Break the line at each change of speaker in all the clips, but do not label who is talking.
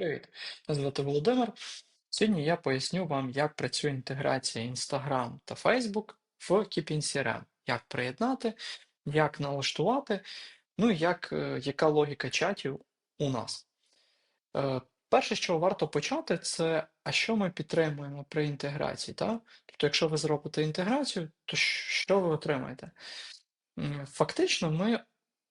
Привіт, мене звати Володимир. Сьогодні я поясню вам, як працює інтеграція Instagram та Facebook в Keepin CRM, як приєднати, як налаштувати, ну і як, е, яка логіка чатів у нас. Е, Перше, що варто почати, це а що ми підтримуємо при інтеграції. Так? Тобто, якщо ви зробите інтеграцію, то що ви отримаєте? Фактично, ми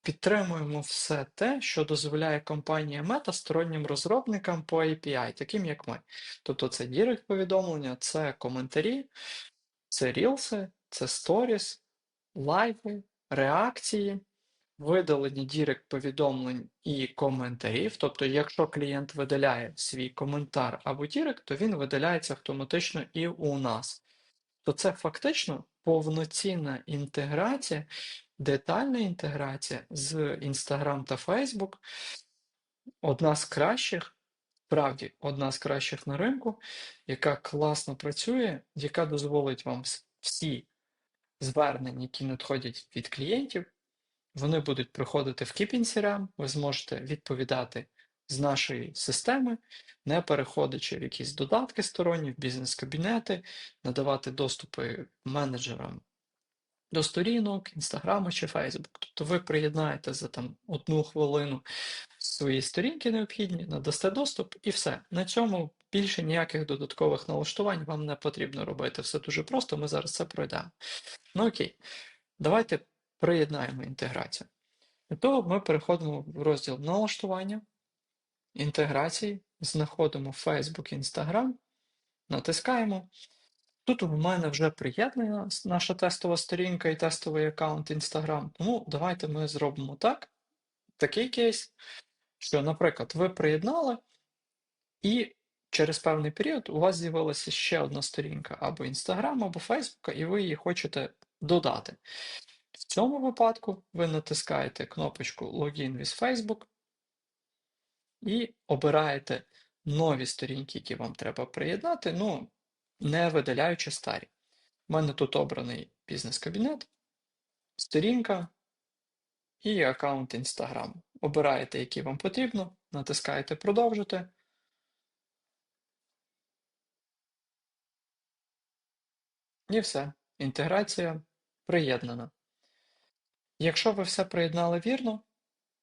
Підтримуємо все те, що дозволяє компанія Meta стороннім розробникам по API, таким як ми. Тобто це дірект повідомлення, це коментарі, це рілси, це сторіс, лайви, реакції, видалення дірект повідомлень і коментарів. Тобто, якщо клієнт видаляє свій коментар або дірект, то він видаляється автоматично і у нас. То це фактично повноцінна інтеграція Детальна інтеграція з Instagram та Facebook. Одна з кращих, справді, одна з кращих на ринку, яка класно працює, яка дозволить вам всі звернення, які надходять від клієнтів, вони будуть приходити в Keeping CRM, ви зможете відповідати з нашої системи, не переходячи в якісь додатки сторонні, в бізнес-кабінети, надавати доступи менеджерам до сторінок, Інстаграму чи Фейсбук. Тобто ви приєднаєте за там одну хвилину свої сторінки необхідні, надасте доступ і все. На цьому більше ніяких додаткових налаштувань вам не потрібно робити. Все дуже просто, ми зараз це пройдемо. Ну окей, давайте приєднаємо інтеграцію. Для того ми переходимо в розділ налаштування, інтеграції, знаходимо Facebook, Instagram, натискаємо. Тут у мене вже приєднана наша тестова сторінка і тестовий аккаунт Instagram. Тому давайте ми зробимо так, такий кейс, що, наприклад, ви приєднали, і через певний період у вас з'явилася ще одна сторінка або Instagram, або Facebook, і ви її хочете додати. В цьому випадку ви натискаєте кнопочку Login with Facebook і обираєте нові сторінки, які вам треба приєднати. Ну, не видаляючи старі. У мене тут обраний бізнес-кабінет, сторінка і аккаунт Instagram. Обираєте, який вам потрібно, натискаєте Продовжити. І все. Інтеграція приєднана. Якщо ви все приєднали вірно,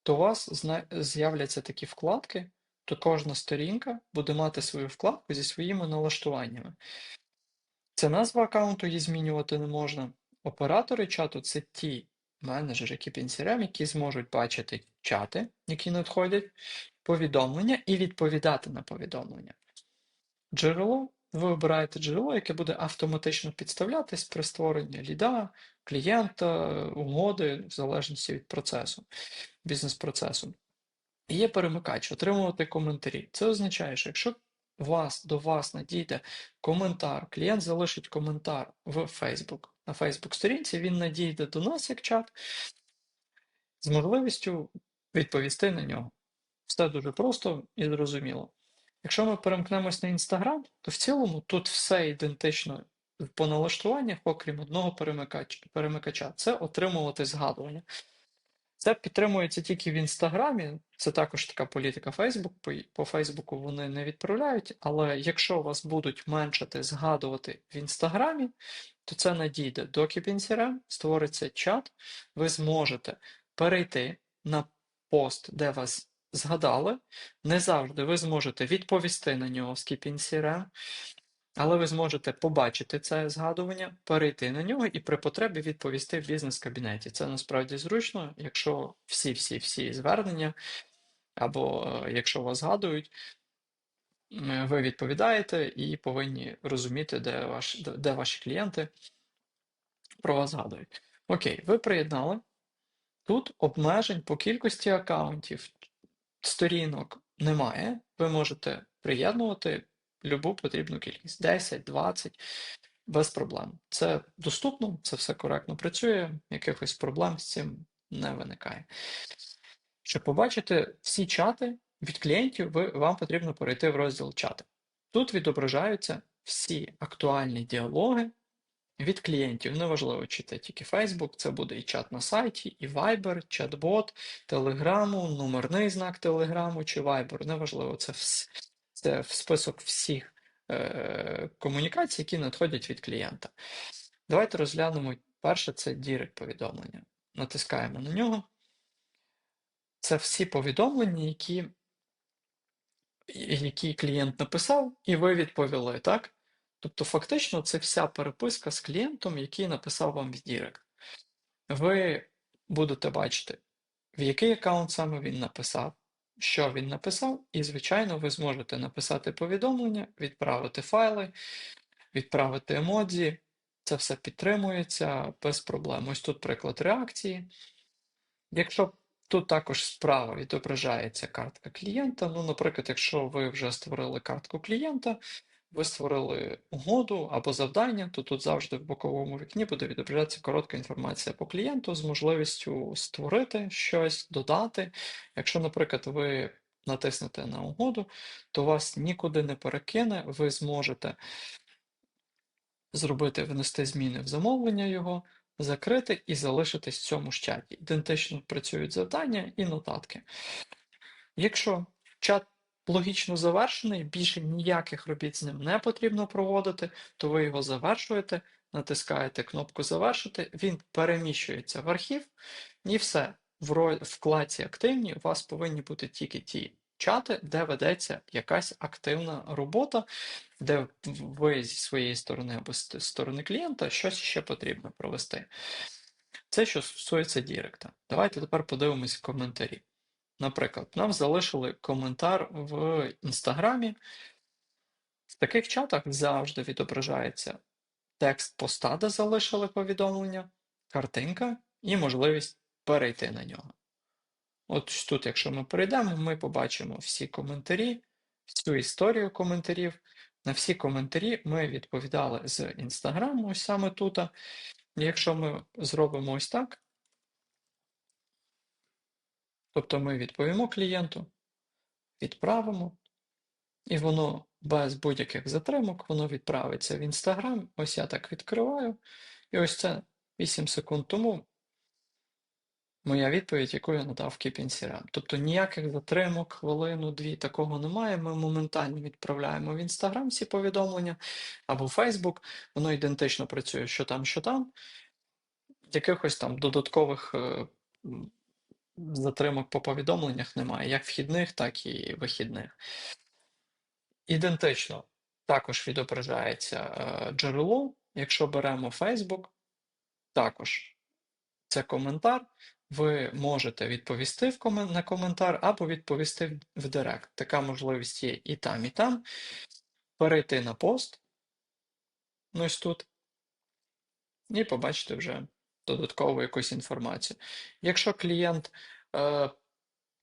то у вас з'являться такі вкладки, то кожна сторінка буде мати свою вкладку зі своїми налаштуваннями. Це назва аккаунту її змінювати не можна. Оператори чату це ті менеджери які KPNCRM, які зможуть бачити чати, які надходять, повідомлення і відповідати на повідомлення. Джерело. Ви обираєте джерело, яке буде автоматично підставлятись при створенні ліда, клієнта, угоди, в залежності від процесу, бізнес-процесу. Є перемикач, отримувати коментарі. Це означає, що якщо вас до вас надійде коментар, клієнт залишить коментар в Facebook, на Facebook сторінці, він надійде до нас як чат з можливістю відповісти на нього. Все дуже просто і зрозуміло. Якщо ми перемкнемось на Instagram, то в цілому тут все ідентично по налаштуваннях, окрім одного перемикача, це отримувати згадування. Це підтримується тільки в Інстаграмі, це також така політика Фейсбук. По Фейсбуку вони не відправляють, але якщо вас будуть меншати згадувати в Інстаграмі, то це надійде до Кіпінсірем, створиться чат, ви зможете перейти на пост, де вас згадали. Не завжди ви зможете відповісти на нього з Кіпінсірем, але ви зможете побачити це згадування, перейти на нього і при потребі відповісти в бізнес-кабінеті. Це насправді зручно, якщо всі-всі-всі звернення, або е, якщо вас згадують, ви відповідаєте і повинні розуміти, де, ваш, де ваші клієнти про вас згадують. Окей, ви приєднали. Тут обмежень по кількості аккаунтів, сторінок немає. Ви можете приєднувати любу потрібну кількість 10, 20, без проблем. Це доступно, це все коректно працює, якихось проблем з цим не виникає. Щоб побачити всі чати від клієнтів, ви, вам потрібно перейти в розділ чати. Тут відображаються всі актуальні діалоги від клієнтів. Неважливо, чи це тільки Facebook, це буде і чат на сайті, і Viber, чат-бот, Телеграму, номерний знак Телеграму чи Viber. Неважливо, це, це в список всіх е, комунікацій, які надходять від клієнта. Давайте розглянемо перше це Direct повідомлення. Натискаємо на нього. Це всі повідомлення, які, які клієнт написав, і ви відповіли, так? Тобто, фактично, це вся переписка з клієнтом, який написав вам в Direct. Ви будете бачити, в який аккаунт саме він написав, що він написав, і, звичайно, ви зможете написати повідомлення, відправити файли, відправити емодзі. Це все підтримується без проблем. Ось тут приклад реакції. Якщо тут також справа відображається картка клієнта, ну, наприклад, якщо ви вже створили картку клієнта, ви створили угоду або завдання, то тут завжди в боковому вікні буде відображатися коротка інформація по клієнту з можливістю створити щось, додати. Якщо, наприклад, ви натиснете на угоду, то вас нікуди не перекине, ви зможете зробити, внести зміни в замовлення його, закрити і залишитись в цьому ж чаті. Ідентично працюють завдання і нотатки. Якщо чат логічно завершений, більше ніяких робіт з ним не потрібно проводити, то ви його завершуєте, натискаєте кнопку Завершити, він переміщується в архів, і все. В вкладці активні у вас повинні бути тільки ті чати, де ведеться якась активна робота, де ви зі своєї сторони або з сторони клієнта щось ще потрібно провести. Це що стосується Діректа. Давайте тепер подивимось коментарі. Наприклад, нам залишили коментар в Інстаграмі. В таких чатах завжди відображається текст поста, де залишили повідомлення, картинка і можливість перейти на нього. От тут, якщо ми перейдемо, ми побачимо всі коментарі, всю історію коментарів. На всі коментарі ми відповідали з Інстаграму, ось саме тут. Якщо ми зробимо ось так, тобто ми відповімо клієнту, відправимо, і воно без будь-яких затримок, воно відправиться в Інстаграм. Ось я так відкриваю. І ось це 8 секунд тому моя відповідь, яку я надав Instagram. Тобто ніяких затримок, хвилину, дві, такого немає. Ми моментально відправляємо в Інстаграм ці повідомлення або в Фейсбук. Воно ідентично працює, що там, що там. Якихось там додаткових е, затримок по повідомленнях немає, як вхідних, так і вихідних. Ідентично також відображається е, джерело. Якщо беремо Facebook, також це коментар. Ви можете відповісти в комен... на коментар або відповісти в- в Директ. Така можливість є і там, і там. Перейти на пост, ну ось тут, і побачити вже додаткову якусь інформацію. Якщо клієнт е,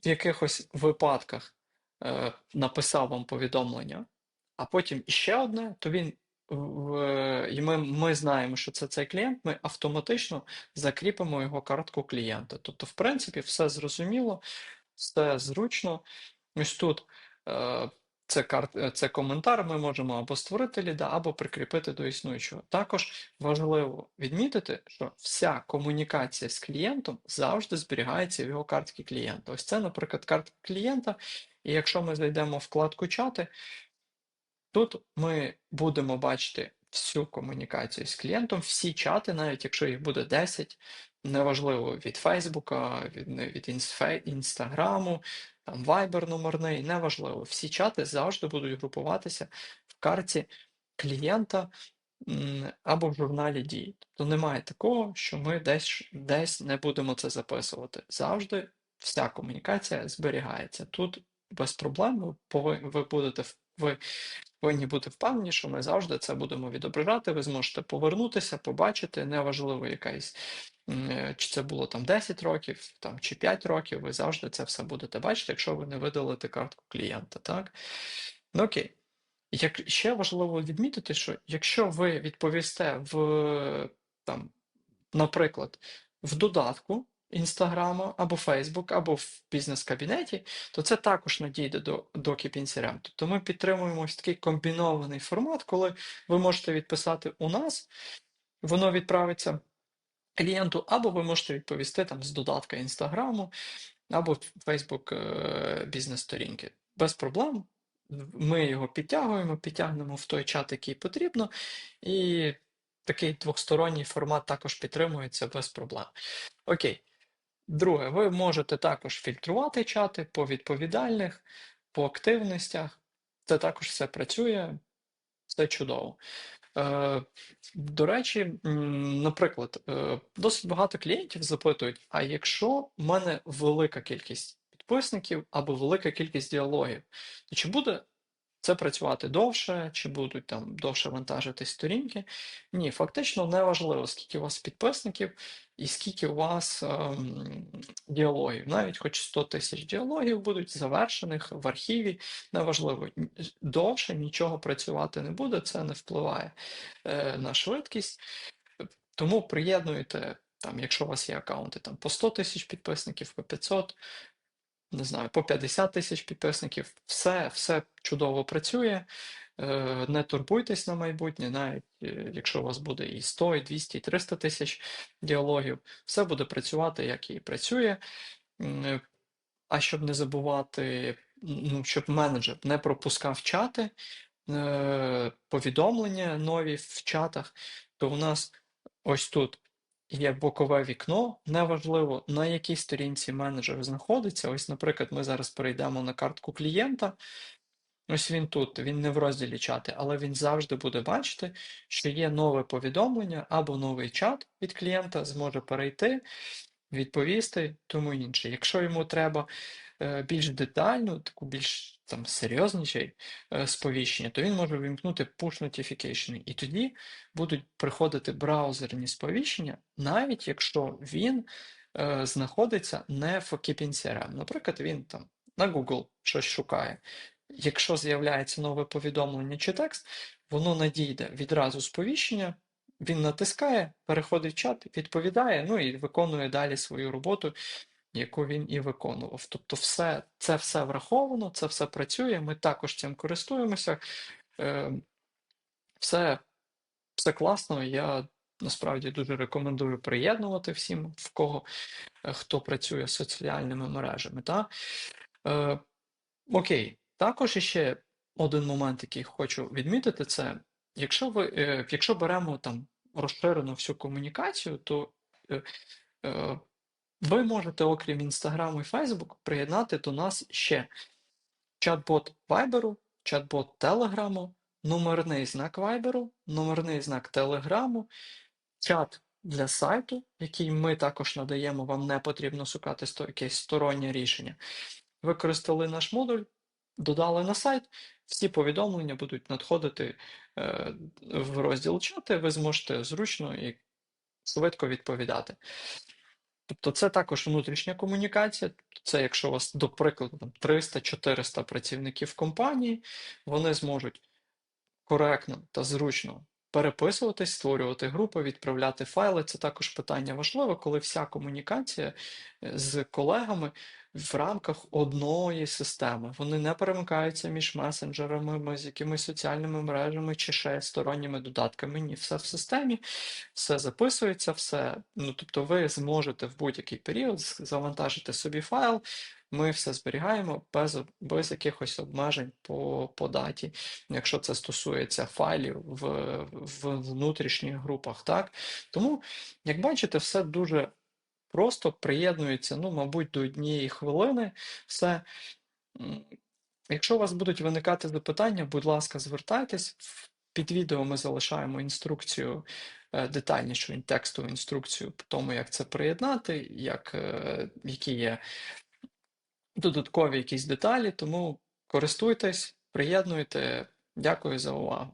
в якихось випадках е, написав вам повідомлення, а потім іще одне, то він в, і ми, ми знаємо, що це цей клієнт, ми автоматично закріпимо його картку клієнта. Тобто, в принципі, все зрозуміло, все зручно. Ось тут е, це, карт, е, це коментар, ми можемо або створити ліда, або прикріпити до існуючого. Також важливо відмітити, що вся комунікація з клієнтом завжди зберігається в його картці клієнта. Ось це, наприклад, картка клієнта. І якщо ми зайдемо в вкладку чати, Тут ми будемо бачити всю комунікацію з клієнтом, всі чати, навіть якщо їх буде 10, неважливо від Фейсбука, від, від Інстаграму, там Viber номерний, неважливо. Всі чати завжди будуть групуватися в карті клієнта або в журналі дій. Тобто немає такого, що ми десь, десь не будемо це записувати. Завжди вся комунікація зберігається. Тут без проблем ви, ви будете ви повинні бути впевнені, що ми завжди це будемо відображати. Ви зможете повернутися, побачити, неважливо якась, чи це було там 10 років, там, чи 5 років, ви завжди це все будете бачити, якщо ви не видалите картку клієнта. Так? Ну окей. Як ще важливо відмітити, що якщо ви відповісте в там, наприклад, в додатку Інстаграма або Фейсбук, або в бізнес-кабінеті, то це також надійде до, до KeepInCRM. Тобто ми підтримуємо ось такий комбінований формат, коли ви можете відписати у нас, воно відправиться клієнту, або ви можете відповісти там з додатка Інстаграму, або Facebook е, бізнес-сторінки. Без проблем. Ми його підтягуємо, підтягнемо в той чат, який потрібно, і такий двосторонній формат також підтримується без проблем. Окей. Друге, ви можете також фільтрувати чати по відповідальних, по активностях. Це також все працює, все чудово. Е, До речі, наприклад, е, досить багато клієнтів запитують: а якщо в мене велика кількість підписників або велика кількість діалогів, то чи буде це працювати довше, чи будуть там довше вантажити сторінки? Ні, фактично не важливо, скільки у вас підписників і скільки у вас ем, діалогів. Навіть хоч 100 тисяч діалогів будуть завершених в архіві, неважливо. Довше нічого працювати не буде, це не впливає е, на швидкість. Тому приєднуйте, там, якщо у вас є аккаунти там, по 100 тисяч підписників, по 500, не знаю, по 50 тисяч підписників, все, все чудово працює. Е, Не турбуйтесь на майбутнє, навіть е, якщо у вас буде і 100, і 200, і 300 тисяч діалогів, все буде працювати, як і працює. Е, А щоб не забувати, ну, щоб менеджер не пропускав чати, повідомлення нові в чатах, то у нас ось тут є бокове вікно. Неважливо, на якій сторінці менеджер знаходиться. Ось, наприклад, ми зараз перейдемо на картку клієнта. Ось він тут, він не в розділі чати, але він завжди буде бачити, що є нове повідомлення або новий чат від клієнта, зможе перейти, відповісти, тому інше. Якщо йому треба більш детальну, таку більш там серйозніший е, сповіщення, то він може вимкнути push notification. І тоді будуть приходити браузерні сповіщення, навіть якщо він е, знаходиться не в Keeping CRM. Наприклад, він там на Google щось шукає. Якщо з'являється нове повідомлення чи текст, воно надійде відразу сповіщення, він натискає, переходить в чат, відповідає, ну і виконує далі свою роботу, яку він і виконував. Тобто, все, це все враховано, це все працює, ми також цим користуємося. Е, все, все класно. Я насправді дуже рекомендую приєднувати всім, в кого е, хто працює з соціальними мережами. Та? Е, окей, також іще один момент, який хочу відмітити, це якщо ви, е, якщо беремо там розширену всю комунікацію, то е, е, ви можете, окрім Інстаграму і Фейсбуку, приєднати до нас ще чат-бот Вайберу, чат-бот Телеграму, номерний знак Вайберу, номерний знак Телеграму, чат для сайту, який ми також надаємо, вам не потрібно шукати якесь стороннє рішення. Використали наш модуль, додали на сайт, всі повідомлення будуть надходити е, в розділ чати, ви зможете зручно і швидко відповідати. Тобто це також внутрішня комунікація. Це якщо у вас, до прикладу, там 300-400 працівників компанії, вони зможуть коректно та зручно переписуватись, створювати групи, відправляти файли. Це також питання важливе, коли вся комунікація е, з колегами в рамках одної системи. Вони не перемикаються між месенджерами, з якимись соціальними мережами чи ще сторонніми додатками. Ні, все в системі, все записується, все. Ну, тобто ви зможете в будь-який період завантажити собі файл. Ми все зберігаємо без, без якихось обмежень по, по даті, якщо це стосується файлів в, в внутрішніх групах. Так? Тому, як бачите, все дуже просто приєднується, ну, мабуть, до однієї хвилини. Все. Якщо у вас будуть виникати запитання, будь ласка, звертайтесь. Під відео ми залишаємо інструкцію, е, детальнішу текстову інструкцію по тому, як це приєднати, як, е, які є додаткові якісь деталі, тому користуйтесь, приєднуйте. Дякую за увагу.